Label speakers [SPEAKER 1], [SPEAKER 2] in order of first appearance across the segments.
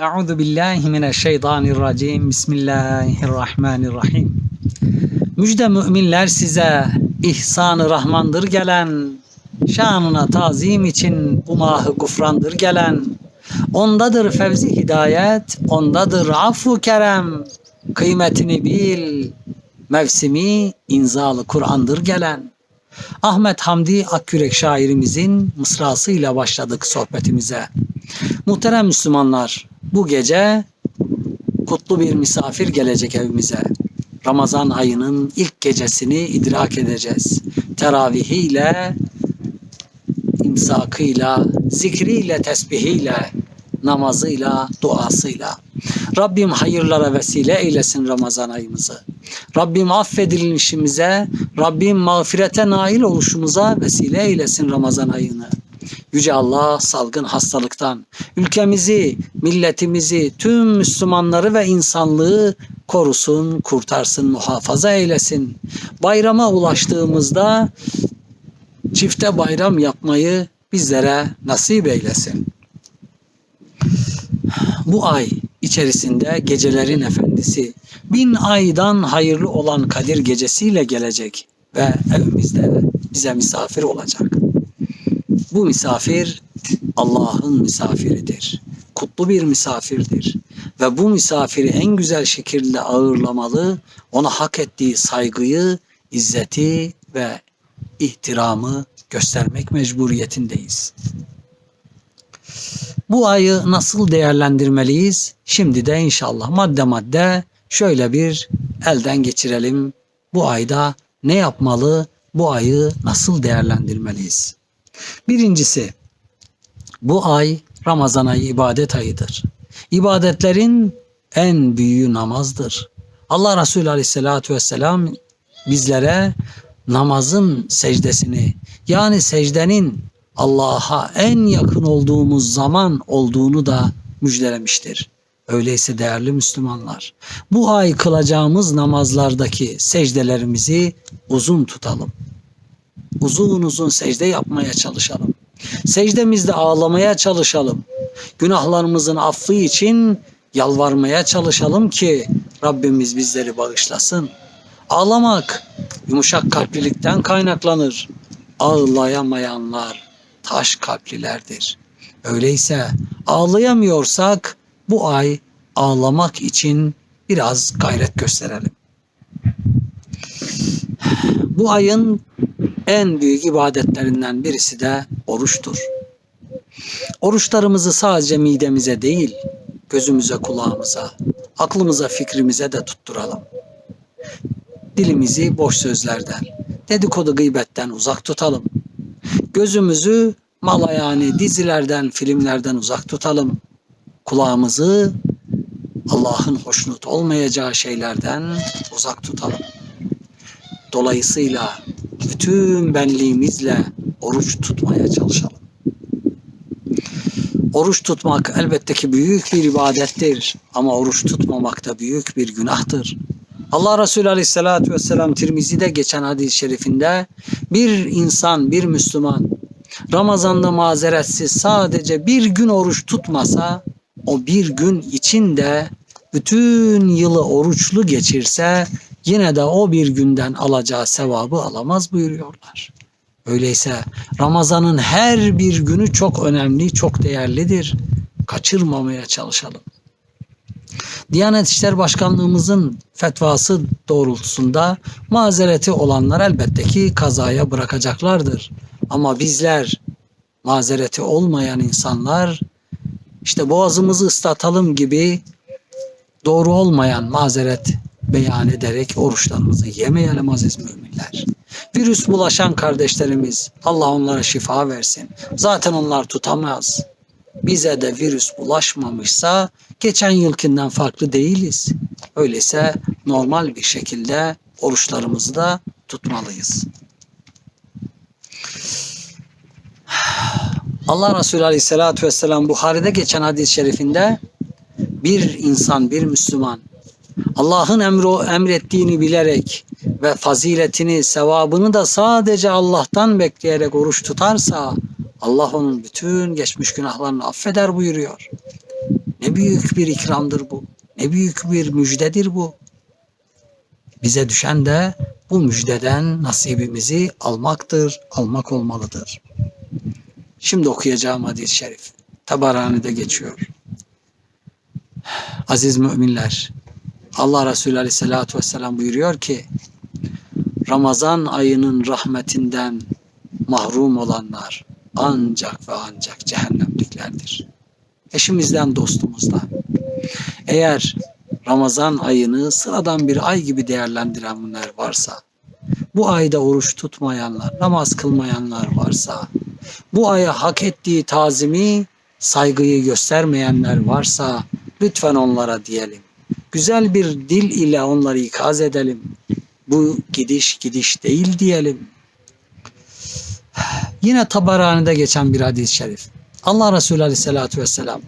[SPEAKER 1] Euzu billahi mineşşeytanirracim. Bismillahirrahmanirrahim. Müjde müminler size ihsanı rahmandır gelen, şanına tazim için umahı gufrandır gelen. Ondadır fevzi hidayet, ondadır affu kerem. Kıymetini bil, mevsimi inzalı Kur'an'dır gelen. Ahmet Hamdi Akkürek şairimizin mısrasıyla başladık sohbetimize. Muhterem Müslümanlar, bu gece kutlu bir misafir gelecek evimize. Ramazan ayının ilk gecesini idrak edeceğiz. Teravihiyle, imsakıyla, zikriyle, tesbihiyle, namazıyla, duasıyla. Rabbim hayırlara vesile eylesin Ramazan ayımızı. Rabbim affedilişimize, Rabbim mağfirete nail oluşumuza vesile eylesin Ramazan ayını. Yüce Allah salgın hastalıktan ülkemizi, milletimizi, tüm Müslümanları ve insanlığı korusun, kurtarsın, muhafaza eylesin. Bayrama ulaştığımızda çifte bayram yapmayı bizlere nasip eylesin. Bu ay içerisinde gecelerin efendisi bin aydan hayırlı olan Kadir gecesiyle gelecek ve evimizde bize misafir olacak. Bu misafir Allah'ın misafiridir. Kutlu bir misafirdir. Ve bu misafiri en güzel şekilde ağırlamalı, ona hak ettiği saygıyı, izzeti ve ihtiramı göstermek mecburiyetindeyiz. Bu ayı nasıl değerlendirmeliyiz? Şimdi de inşallah madde madde şöyle bir elden geçirelim. Bu ayda ne yapmalı? Bu ayı nasıl değerlendirmeliyiz? Birincisi, bu ay Ramazan ayı ibadet ayıdır. İbadetlerin en büyüğü namazdır. Allah Resulü Aleyhisselatü Vesselam bizlere namazın secdesini yani secdenin Allah'a en yakın olduğumuz zaman olduğunu da müjdelemiştir. Öyleyse değerli Müslümanlar, bu ay kılacağımız namazlardaki secdelerimizi uzun tutalım. Uzun uzun secde yapmaya çalışalım. Secdemizde ağlamaya çalışalım. Günahlarımızın affı için yalvarmaya çalışalım ki Rabbimiz bizleri bağışlasın. Ağlamak yumuşak kalplilikten kaynaklanır. Ağlayamayanlar taş kalplilerdir. Öyleyse ağlayamıyorsak bu ay ağlamak için biraz gayret gösterelim. Bu ayın en büyük ibadetlerinden birisi de oruçtur. Oruçlarımızı sadece midemize değil, gözümüze, kulağımıza, aklımıza, fikrimize de tutturalım. Dilimizi boş sözlerden, dedikodu gıybetten uzak tutalım. Gözümüzü malayani dizilerden, filmlerden uzak tutalım. Kulağımızı Allah'ın hoşnut olmayacağı şeylerden uzak tutalım. Dolayısıyla bütün benliğimizle oruç tutmaya çalışalım. Oruç tutmak elbette ki büyük bir ibadettir ama oruç tutmamak da büyük bir günahtır. Allah Resulü Aleyhisselatü Vesselam Tirmizi'de geçen hadis-i şerifinde bir insan, bir Müslüman Ramazan'da mazeretsiz sadece bir gün oruç tutmasa o bir gün içinde bütün yılı oruçlu geçirse yine de o bir günden alacağı sevabı alamaz buyuruyorlar. Öyleyse Ramazan'ın her bir günü çok önemli, çok değerlidir. Kaçırmamaya çalışalım. Diyanet İşleri Başkanlığımızın fetvası doğrultusunda mazereti olanlar elbette ki kazaya bırakacaklardır. Ama bizler mazereti olmayan insanlar işte boğazımızı ıslatalım gibi doğru olmayan mazeret beyan ederek oruçlarımızı yemeyelim aziz müminler. Virüs bulaşan kardeşlerimiz Allah onlara şifa versin. Zaten onlar tutamaz. Bize de virüs bulaşmamışsa geçen yılkinden farklı değiliz. Öyleyse normal bir şekilde oruçlarımızı da tutmalıyız. Allah Resulü Aleyhisselatü Vesselam Buhari'de geçen hadis-i şerifinde bir insan, bir Müslüman Allah'ın emro, emrettiğini bilerek ve faziletini, sevabını da sadece Allah'tan bekleyerek oruç tutarsa Allah onun bütün geçmiş günahlarını affeder buyuruyor. Ne büyük bir ikramdır bu. Ne büyük bir müjdedir bu. Bize düşen de bu müjdeden nasibimizi almaktır, almak olmalıdır. Şimdi okuyacağım hadis-i şerif. Tabarani'de geçiyor. Aziz müminler, Allah Resulü Aleyhisselatü Vesselam buyuruyor ki, Ramazan ayının rahmetinden mahrum olanlar ancak ve ancak cehennemliklerdir. Eşimizden, dostumuzdan. Eğer Ramazan ayını sıradan bir ay gibi değerlendirenler varsa, bu ayda oruç tutmayanlar, namaz kılmayanlar varsa, bu aya hak ettiği tazimi, saygıyı göstermeyenler varsa lütfen onlara diyelim. Güzel bir dil ile onları ikaz edelim. Bu gidiş gidiş değil diyelim. Yine Tabarani'de geçen bir hadis-i şerif. Allah Resulü Aleyhisselatü Vesselam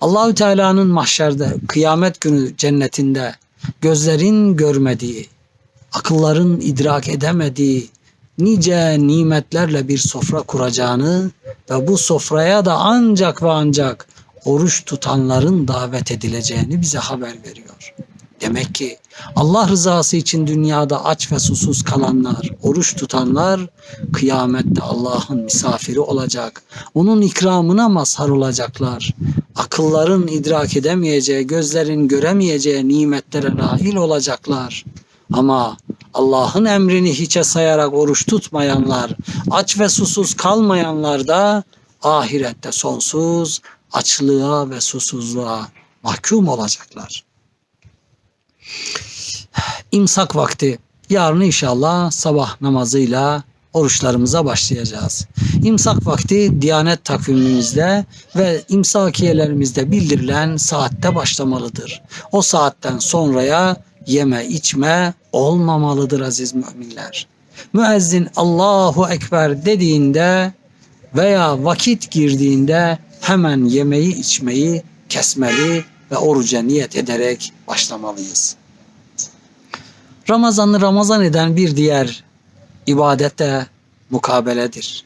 [SPEAKER 1] Allahü Teala'nın mahşerde, kıyamet günü cennetinde gözlerin görmediği, akılların idrak edemediği nice nimetlerle bir sofra kuracağını ve bu sofraya da ancak ve ancak oruç tutanların davet edileceğini bize haber veriyor. Demek ki Allah rızası için dünyada aç ve susuz kalanlar, oruç tutanlar kıyamette Allah'ın misafiri olacak. Onun ikramına mazhar olacaklar. Akılların idrak edemeyeceği, gözlerin göremeyeceği nimetlere nail olacaklar. Ama Allah'ın emrini hiçe sayarak oruç tutmayanlar, aç ve susuz kalmayanlar da ahirette sonsuz açlığa ve susuzluğa mahkum olacaklar. İmsak vakti. Yarın inşallah sabah namazıyla oruçlarımıza başlayacağız. İmsak vakti Diyanet takvimimizde ve imsakiyelerimizde bildirilen saatte başlamalıdır. O saatten sonraya yeme içme olmamalıdır aziz müminler. Müezzin Allahu Ekber dediğinde veya vakit girdiğinde hemen yemeği içmeyi kesmeli ve oruca niyet ederek başlamalıyız. Ramazan'ı Ramazan eden bir diğer ibadet de mukabeledir.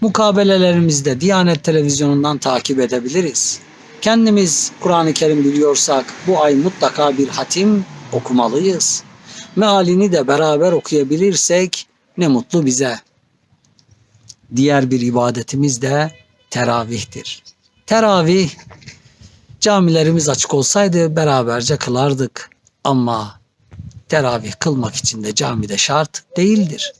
[SPEAKER 1] Mukabelelerimizde Diyanet Televizyonu'ndan takip edebiliriz. Kendimiz Kur'an-ı Kerim biliyorsak bu ay mutlaka bir hatim okumalıyız. Mealini de beraber okuyabilirsek ne mutlu bize. Diğer bir ibadetimiz de teravihtir. Teravih camilerimiz açık olsaydı beraberce kılardık. Ama teravih kılmak için de camide şart değildir.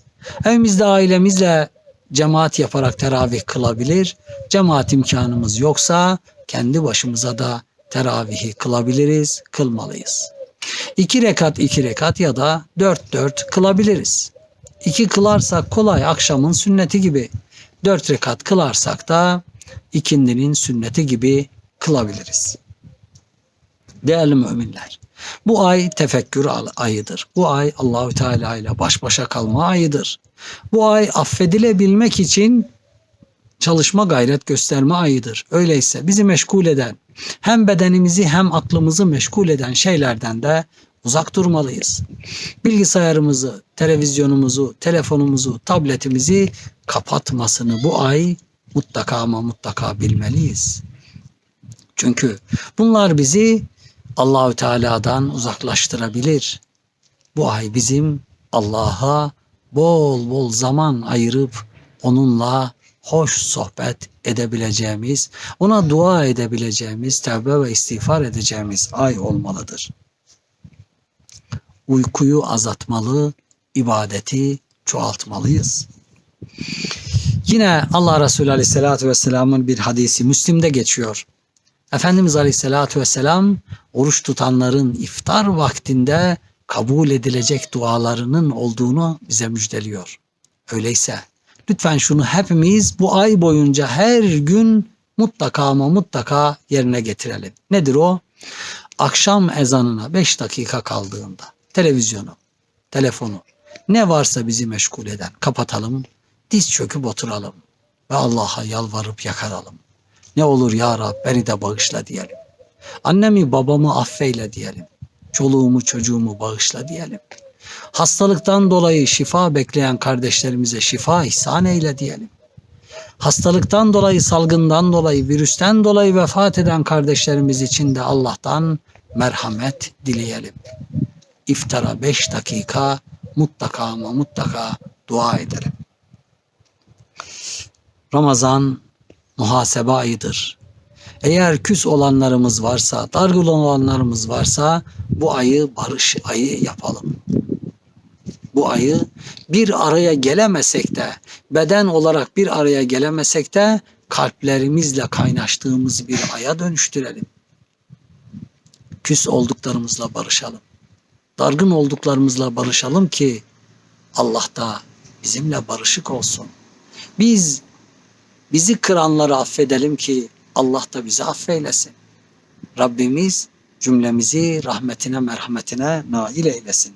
[SPEAKER 1] Evimizde ailemizle cemaat yaparak teravih kılabilir. Cemaat imkanımız yoksa kendi başımıza da teravihi kılabiliriz, kılmalıyız. İki rekat iki rekat ya da dört dört kılabiliriz. İki kılarsak kolay akşamın sünneti gibi. Dört rekat kılarsak da ikindinin sünneti gibi kılabiliriz. Değerli müminler, bu ay tefekkür ayıdır. Bu ay Allahü Teala ile baş başa kalma ayıdır. Bu ay affedilebilmek için çalışma gayret gösterme ayıdır. Öyleyse bizi meşgul eden, hem bedenimizi hem aklımızı meşgul eden şeylerden de uzak durmalıyız. Bilgisayarımızı, televizyonumuzu, telefonumuzu, tabletimizi kapatmasını bu ay mutlaka ama mutlaka bilmeliyiz. Çünkü bunlar bizi Allahü Teala'dan uzaklaştırabilir. Bu ay bizim Allah'a bol bol zaman ayırıp onunla hoş sohbet edebileceğimiz, ona dua edebileceğimiz, tevbe ve istiğfar edeceğimiz ay olmalıdır. Uykuyu azaltmalı, ibadeti çoğaltmalıyız. Yine Allah Resulü Aleyhisselatü Vesselam'ın bir hadisi Müslim'de geçiyor. Efendimiz Aleyhisselatü Vesselam oruç tutanların iftar vaktinde kabul edilecek dualarının olduğunu bize müjdeliyor. Öyleyse lütfen şunu hepimiz bu ay boyunca her gün mutlaka ama mutlaka yerine getirelim. Nedir o? Akşam ezanına 5 dakika kaldığında televizyonu, telefonu ne varsa bizi meşgul eden kapatalım, diz çöküp oturalım ve Allah'a yalvarıp yakaralım. Ne olur ya Rab beni de bağışla diyelim. Annemi babamı affeyle diyelim. Çoluğumu çocuğumu bağışla diyelim. Hastalıktan dolayı şifa bekleyen kardeşlerimize şifa ihsan eyle diyelim. Hastalıktan dolayı, salgından dolayı, virüsten dolayı vefat eden kardeşlerimiz için de Allah'tan merhamet dileyelim. İftara 5 dakika mutlaka ama mutlaka dua edelim. Ramazan muhasebe ayıdır. Eğer küs olanlarımız varsa, dargın olanlarımız varsa bu ayı barış ayı yapalım. Bu ayı bir araya gelemesek de, beden olarak bir araya gelemesek de kalplerimizle kaynaştığımız bir aya dönüştürelim. Küs olduklarımızla barışalım. Dargın olduklarımızla barışalım ki Allah da bizimle barışık olsun. Biz bizi kıranları affedelim ki Allah da bizi affeylesin. Rabbimiz cümlemizi rahmetine merhametine nail eylesin.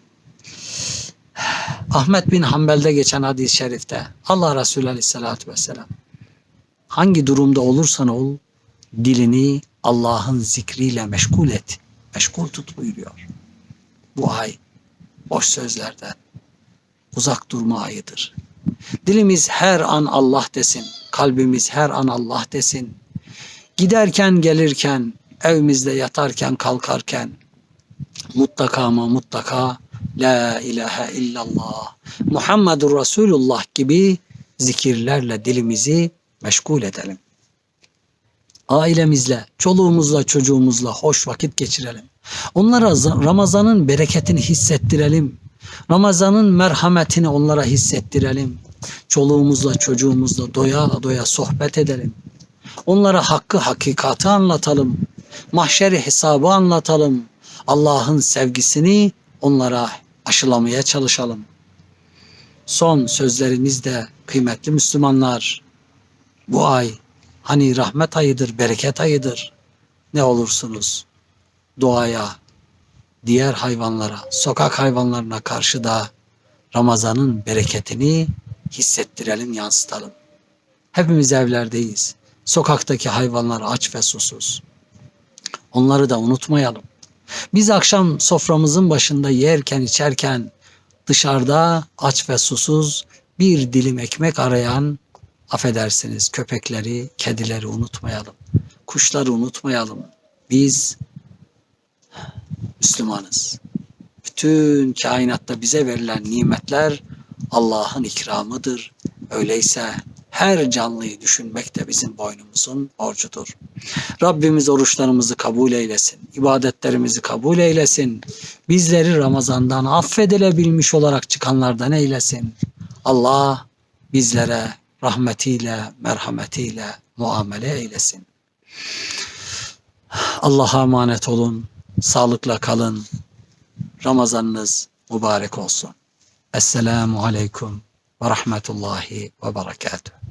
[SPEAKER 1] Ahmet bin Hanbel'de geçen hadis-i şerifte Allah Resulü Aleyhisselatü Vesselam hangi durumda olursan ol dilini Allah'ın zikriyle meşgul et. Meşgul tut buyuruyor. Bu ay boş sözlerden uzak durma ayıdır. Dilimiz her an Allah desin. Kalbimiz her an Allah desin. Giderken gelirken, evimizde yatarken kalkarken mutlaka ama mutlaka La ilahe illallah Muhammedur Resulullah gibi zikirlerle dilimizi meşgul edelim. Ailemizle, çoluğumuzla, çocuğumuzla hoş vakit geçirelim. Onlara Ramazan'ın bereketini hissettirelim. Ramazan'ın merhametini onlara hissettirelim. Çoluğumuzla, çocuğumuzla doya doya sohbet edelim. Onlara hakkı, hakikati anlatalım. Mahşeri hesabı anlatalım. Allah'ın sevgisini onlara aşılamaya çalışalım. Son sözlerimizde kıymetli Müslümanlar bu ay hani rahmet ayıdır, bereket ayıdır. Ne olursunuz doğaya, diğer hayvanlara, sokak hayvanlarına karşı da Ramazan'ın bereketini hissettirelim, yansıtalım. Hepimiz evlerdeyiz. Sokaktaki hayvanlar aç ve susuz. Onları da unutmayalım. Biz akşam soframızın başında yerken içerken dışarıda aç ve susuz bir dilim ekmek arayan affedersiniz köpekleri, kedileri unutmayalım. Kuşları unutmayalım. Biz Müslümanız. Bütün kainatta bize verilen nimetler Allah'ın ikramıdır. Öyleyse her canlıyı düşünmek de bizim boynumuzun borcudur. Rabbimiz oruçlarımızı kabul eylesin, ibadetlerimizi kabul eylesin. Bizleri Ramazan'dan affedilebilmiş olarak çıkanlardan eylesin. Allah bizlere rahmetiyle, merhametiyle muamele eylesin. Allah'a emanet olun, sağlıkla kalın. Ramazanınız mübarek olsun. Esselamu Aleyküm ve Rahmetullahi ve Berekatuhu.